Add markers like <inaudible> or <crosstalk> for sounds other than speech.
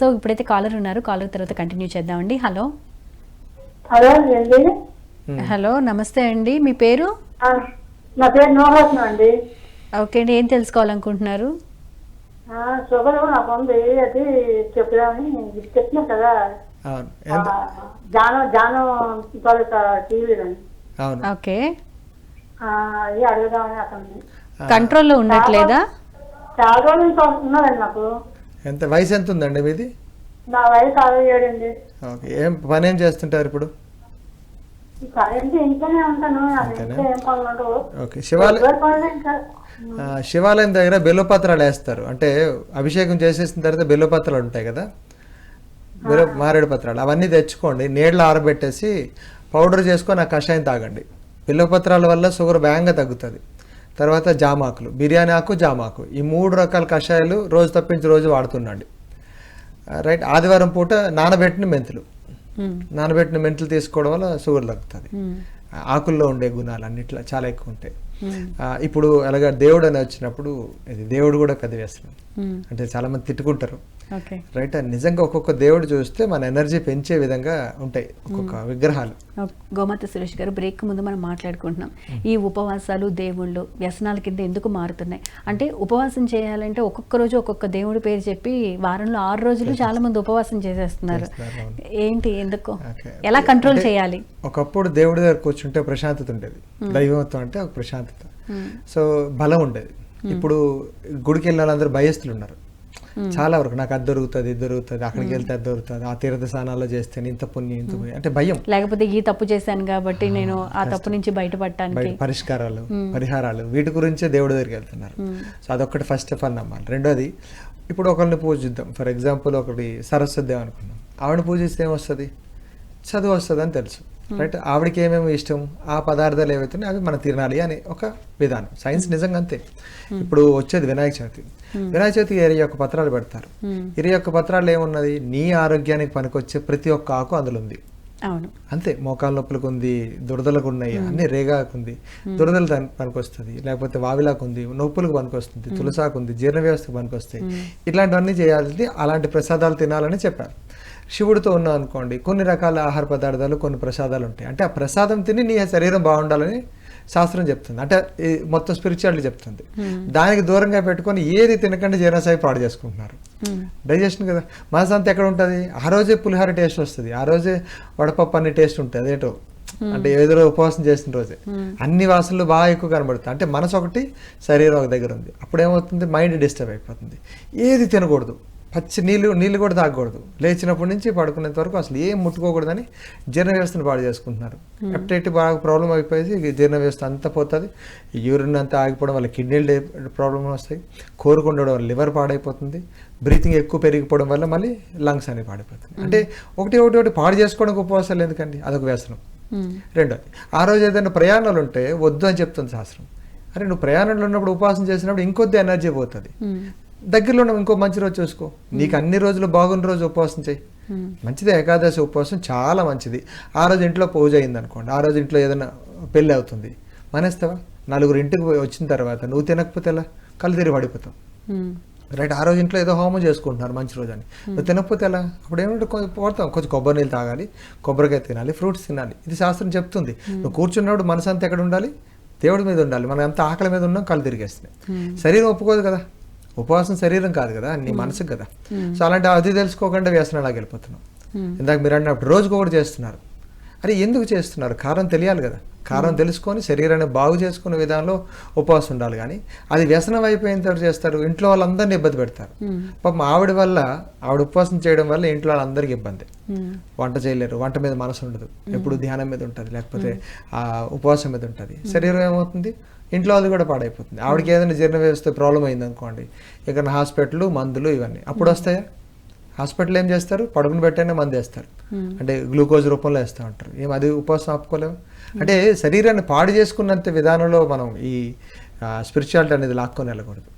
So ఇప్పుడైతే caller ఉన్నారు caller తర్వాత కంటిన్యూ చేద్దామండి. హలో. హలో హలో నమస్తే అండి. మీ పేరు? నా పేరు నోహత్నం అండి. ఓకే అండి ఏం తెలుసుకోవాలనుకుంటున్నారు? ఆ, షుగర్ నాకు ఉంది అది చెప్పుదామని మీకు చెప్పినా కదా. జానం జానం టీవీలో అవును. ఓకే. అది అడుగుదామని అతను కంట్రోల్లో ఉండట్లేదా? చాలా రోజుల నుంచి ఉన్నదండి నాకు ఎంత వయసు ఎంత ఉందండి మీది? నా వయసు అరవై ఏడు అండి. ఓకే ఏం పని ఏం చేస్తుంటారు ఇప్పుడు? ఓకే శివాలయం శివాలయం దగ్గర బెల్లపత్రాలు వేస్తారు. అంటే అభిషేకం చేసేసిన తర్వాత బెల్లపత్రాలు ఉంటాయి కదా? బెల్ల మారేడు పత్రాలు అవన్నీ తెచ్చుకోండి. నీళ్ళు ఆరబెట్టేసి పౌడర్ చేసుకొని ఆ కషాయం తాగండి. బెల్లపత్రాల వల్ల షుగర్ వేగంగా తగ్గుతుంది. తర్వాత జామాకులు బిర్యానీ ఆకు జామాకు. ఈ మూడు రకాల కషాయాలు రోజు తప్పించి రోజు వాడుతుండండి రైట్ ఆదివారం పూట నానబెట్టిన మెంతులు. నానబెట్టిన మెంతులు తీసుకోవడం వల్ల షుగర్ తగ్గుతుంది. ఆకుల్లో ఉండే గుణాలు అన్నిట్లో చాలా ఎక్కువ ఉంటాయి. ఇప్పుడు అలాగే దేవుడు అని వచ్చినప్పుడు ఇది దేవుడు కూడా పెద్ద వ్యసనం. అంటే చాలా మంది తిట్టుకుంటారు. రైట్? నిజంగా ఒక్కొక్క దేవుడు చూస్తే మన ఎనర్జీ పెంచే విధంగా ఉంటాయి ఒక్కొక్క విగ్రహాలు. గోమాత సురేష్ గారు బ్రేక్ ముందు మనం మాట్లాడుకుంటున్నాం. ఈ ఉపవాసాలు దేవుళ్ళు వ్యసనాల కింద ఎందుకు మారుతున్నాయి? అంటే ఉపవాసం చేయాలంటే ఒక్కొక్క రోజు ఒక్కొక్క దేవుడి పేరు చెప్పి వారంలో ఆరు రోజులు <laughs> చాలా మంది ఉపవాసం చేసేస్తున్నారు. ఏంటి? ఎందుకు. ఎలా కంట్రోల్ చేయాలి? ఒకప్పుడు దేవుడి దగ్గర కూర్చుంటే ప్రశాంతత ఉండేది. దైవత్వం అంటే ఒక ప్రశాంతత. సో బలం ఉండేది. ఇప్పుడు గుడికి వెళ్ళిన వాళ్ళందరూ భయస్తులు ఉన్నారు. చాలా వరకు. నాకు అది దొరుకుతుంది ఇది దొరుకుతుంది అక్కడికి వెళ్తే అది దొరుకుతుంది ఆ తీర్థ స్నానాల్లో చేస్తే ఇంత పుణ్యం ఇంత పుణ్యం అంటే భయం. లేకపోతే ఈ తప్పు చేశాను కాబట్టి నేను ఆ తప్పు నుంచి బయటపడటానికి బయట పరిష్కారాలు పరిహారాలు వీటి గురించే దేవుడి దగ్గరికి వెళ్తున్నారు. సో అదొక్కటి ఫస్ట్ ఆఫ్ ఆల్ నమ్మాలి రెండోది ఇప్పుడు ఒకరిని పూజిద్దాం. ఫర్ ఎగ్జాంపుల్ ఒకటి సరస్వతి దేవి అనుకున్నాం ఆవిడ పూజిస్తే ఏమొస్తుంది? చదువు వస్తుంది అని తెలుసు. రైట్? ఆవిడకి ఏమేమి ఇష్టం? ఆ పదార్థాలు ఏవైతే అవి మనం తినాలి అని ఒక విధానం. సైన్స్ నిజంగా అంతే. ఇప్పుడు వచ్చేది వినాయక చవితి. వినాయక చవితి ఇరవై ఒక్క పత్రాలు పెడతారు. ఇరవై ఒక్క పత్రాలు ఏమున్నది? నీ ఆరోగ్యానికి పనికొచ్చే ప్రతి ఒక్క ఆకు అందులో ఉంది. అవును. అంతే మోకాల నొప్పులకు ఉంది దురదలకు ఉన్నాయి అన్ని రేగాకు ఉంది. దురదలు పనికొస్తుంది లేకపోతే వావిలాకు ఉంది నొప్పులకు పనికొస్తుంది తులసాకు ఉంది జీర్ణ వ్యవస్థకు పనికొస్తాయి ఇట్లాంటివన్నీ చేయాలి అలాంటి ప్రసాదాలు తినాలని చెప్పారు. శివుడితో ఉన్నాం అనుకోండి కొన్ని రకాల ఆహార పదార్థాలు కొన్ని ప్రసాదాలు ఉంటాయి. అంటే ఆ ప్రసాదం తిని నీ శరీరం బాగుండాలని శాస్త్రం చెప్తుంది. అంటే మొత్తం స్పిరిచువాలిటీ చెప్తుంది. దానికి దూరంగా పెట్టుకొని ఏది తినకుండా జీర్ణశయ పాడు చేసుకుంటున్నారు. డైజెషన్ కదా. మనసు అంతా ఎక్కడ ఉంటుంది? ఆ రోజే పులిహోర టేస్ట్ వస్తుంది. ఆ రోజే వడపప్పు అన్ని టేస్ట్ ఉంటుంది అదేటో? అంటే ఏదో ఉపవాసం చేసిన రోజే. అన్ని వాసనలు బాగా ఎక్కువ కనబడుతాయి. అంటే మనసు ఒకటి శరీరం ఒక దగ్గర ఉంది. అప్పుడు ఏమవుతుంది మైండ్ డిస్టర్బ్ అయిపోతుంది. ఏది తినకూడదు. పచ్చి నీళ్ళు నీళ్ళు కూడా తాగకూడదు. లేచినప్పటి నుంచి పడుకునేంత వరకు అసలు ఏం ముట్టుకోకూడదని జీర్ణ వ్యవస్థను పాడు చేసుకుంటున్నారు. హెపటైట్ బాగా ప్రాబ్లం అయిపోయి జీర్ణ వ్యవస్థ అంతా పోతుంది. యూరిన్ అంతా ఆగిపోవడం వల్ల కిడ్నీలు ప్రాబ్లం వస్తాయి. కోరుకుండడం వల్ల లివర్ పాడైపోతుంది. బ్రీతింగ్ ఎక్కువ పెరిగిపోవడం వల్ల మళ్ళీ లంగ్స్ అనేవి పాడైపోతుంది అంటే ఒకటి ఒకటి ఒకటి పాడు చేసుకోవడానికి ఉపవాసాలు ఎందుకండి? అదొక వ్యసనం. మ్మ్. రెండోది ఆ రోజు ఏదైనా ప్రయాణాలు ఉంటే వద్దు అని చెప్తుంది శాస్త్రం. అరే నువ్వు ప్రయాణంలో ఉన్నప్పుడు ఉపవాసం చేసినప్పుడు ఇంకొద్ది ఎనర్జీ పోతుంది. దగ్గరలో ఉన్న ఇంకో మంచి రోజు చూసుకో. నీకు అన్ని రోజులు బాగున్న రోజు ఉపవాసం చేయి. మ్మ్. మంచిది ఏకాదశి ఉపవాసం చాలా మంచిది. ఆ రోజు ఇంట్లో పూజ అయింది అనుకోండి ఆ రోజు ఇంట్లో ఏదైనా పెళ్ళి అవుతుంది. మానేస్తావా? నలుగురు ఇంటికి వచ్చిన తర్వాత నువ్వు తినకపోతే ఎలా? కళ్ళు తిరిగి పడిపోతావు. మ్మ్. రైట్ ఆ రోజు ఇంట్లో ఏదో హోమం చేసుకుంటున్నారు మంచి రోజు అని. నువ్వు తినకపోతే ఎలా? అప్పుడు ఏమంటే కొంచెం పోతాం కొంచెం కొబ్బరి నీళ్ళు తాగాలి కొబ్బరికాయ తినాలి ఫ్రూట్స్ తినాలి. ఇది శాస్త్రం చెప్తుంది. నువ్వు కూర్చున్నప్పుడు మనసు అంతా ఎక్కడ ఉండాలి? దేవుడి మీద ఉండాలి. మనం ఎంత ఆకలి మీద ఉన్నాం కళ్ళు తిరిగేస్తున్నాయి. శరీరం ఒప్పుకోదు కదా? ఉపవాసం శరీరం కాదు కదా నీ మనసుకు కదా. సో అలాంటి అది తెలుసుకోకుండా వ్యసనాలకు వెళ్ళిపోతున్నాం. మ్మ్. ఇందాక మీరు అన్నప్పుడు రోజుకు ఒకటి చేస్తున్నారు. అరే ఎందుకు చేస్తున్నారు? కారణం తెలియాలి కదా. కారణం తెలుసుకొని శరీరాన్ని బాగు చేసుకునే విధానంలో ఉపవాసం ఉండాలి కానీ అది వ్యసనం అయిపోయిన తర్వాత చేస్తారు. ఇంట్లో వాళ్ళందరినీ ఇబ్బంది పెడతారు. పాపం ఆవిడ వల్ల ఆవిడ ఉపవాసం చేయడం వల్ల ఇంట్లో వాళ్ళందరికీ ఇబ్బంది. వంట చేయలేరు. వంట మీద మనసు ఉండదు. ఎప్పుడు ధ్యానం మీద ఉంటుంది. లేకపోతే ఆ ఉపవాసం మీద ఉంటుంది. శరీరం ఏమవుతుంది? ఇంట్లో అది కూడా పాడైపోతుంది. ఆవిడకి ఏదైనా జీర్ణ వ్యవస్థ ప్రాబ్లం అయింది అనుకోండి ఇక హాస్పిటల్ మందులు ఇవన్నీ. అప్పుడు వస్తాయా? హాస్పిటల్ ఏం చేస్తారు? పడుకుని పెట్టైనా మంది వేస్తారు. Hmm. అంటే గ్లూకోజ్ రూపంలో వేస్తూ ఉంటారు. ఏం అది ఉపవాసం ఆపుకోలేము? అంటే శరీరాన్ని పాడు చేసుకున్నంత విధానంలో మనం ఈ స్పిరిచువాలిటీ అనేది లాక్కొని వెళ్ళకూడదు.